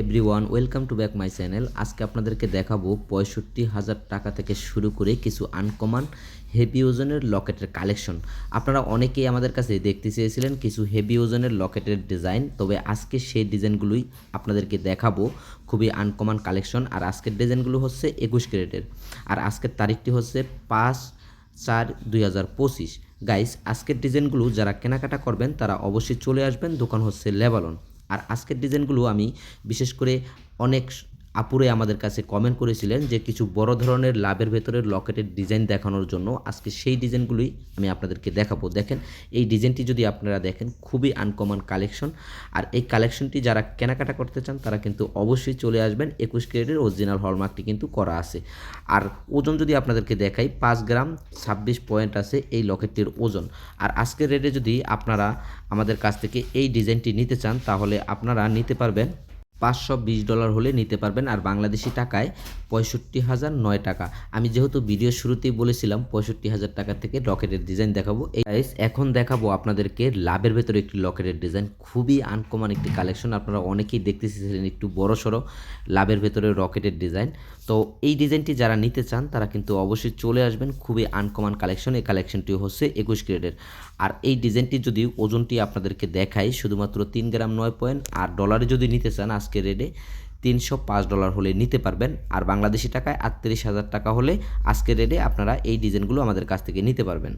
Everyone, welcome to back my channel. আজকে আপনাদেরকে দেখাবো পঁয়ষট্টি হাজার টাকা থেকে শুরু করে কিছু আনকমন হেভি ওজনের লকেটের কালেকশন আপনারা অনেকেই আমাদের কাছে দেখতে চেয়েছিলেন কিছু হেভি ওজনের লকেটের ডিজাইন তবে আজকে সেই ডিজাইনগুলোই আপনাদেরকে দেখাবো। খুবই আনকমন কালেকশন আর আজকের ডিজাইনগুলো হচ্ছে একুশ ক্যারেটের। আর আজকের তারিখটি হচ্ছে পাঁচ চার দুই হাজার পঁচিশ। গাইস আজকের ডিজাইনগুলো যারা কেনাকাটা করবেন, তারা অবশ্যই চলে আসবেন। দোকান হচ্ছে লেবালন। আর আজকের ডিজাইনগুলো আমি বিশেষ করে অনেক আপুরে আমাদের কাছে কমেন্ট করেছিলেন যে কিছু বড় ধরনের লাভের ভেতরের লকেটের ডিজাইন দেখানোর জন্য আজকে সেই ডিজাইনগুলোই আমি আপনাদেরকে দেখাবো। দেখেন, এই ডিজাইনটি যদি আপনারা দেখেন, খুবই আনকমন কালেকশন আর এই কালেকশনটি যারা কেনাকাটা করতে চান, তারা কিন্তু অবশ্যই চলে আসবেন। একুশ ক্যারেটের অরিজিনাল হলমার্কটি কিন্তু করা আছে। আর ওজন যদি আপনাদেরকে দেখাই, পাঁচ গ্রাম ছাব্বিশ পয়েন্ট আছে এই লকেটটির ওজন। আর আজকের রেটে যদি আপনারা আমাদের কাছ থেকে এই ডিজাইনটি নিতে চান, তাহলে আপনারা নিতে পারবেন পাঁচশো বিশ ডলার হলে নিতে পারবেন আর বাংলাদেশি টাকায় পঁয়ষট্টি হাজার নয় টাকা। আমি যেহেতু ভিডিও শুরুতেই বলেছিলাম পঁয়ষট্টি হাজার টাকা থেকে লকেটের ডিজাইন দেখাবো। এই এখন দেখাবো আপনাদেরকে লাভের ভেতরে একটি লকেটের ডিজাইন। খুবই আনকমন একটি কালেকশন আপনারা অনেকেই দেখতে চেয়েছিলেন একটু বড় সড়ো লাভের ভেতরে রকেটের ডিজাইন। তো এই ডিজাইনটি যারা নিতে চান, তারা কিন্তু অবশ্যই চলে আসবেন। খুবই আনকমন কালেকশন এই কালেকশনটি হচ্ছে একুশ গ্রেডের আর এই ডিজাইনটি যদি ওজনটি আপনাদেরকে দেখাই, শুধুমাত্র তিন গ্রাম নয় পয়েন্ট আর ডলারে যদি নিতে চান আজকের রেটে তিনশো পাঁচ ডলার হলে নিতে পারবেন। আর বাংলাদেশি টাকায় আটত্রিশ হাজার টাকা হলে আজকের রেটে আপনারা এই ডিজাইনগুলো আমাদের কাছ থেকে নিতে পারবেন।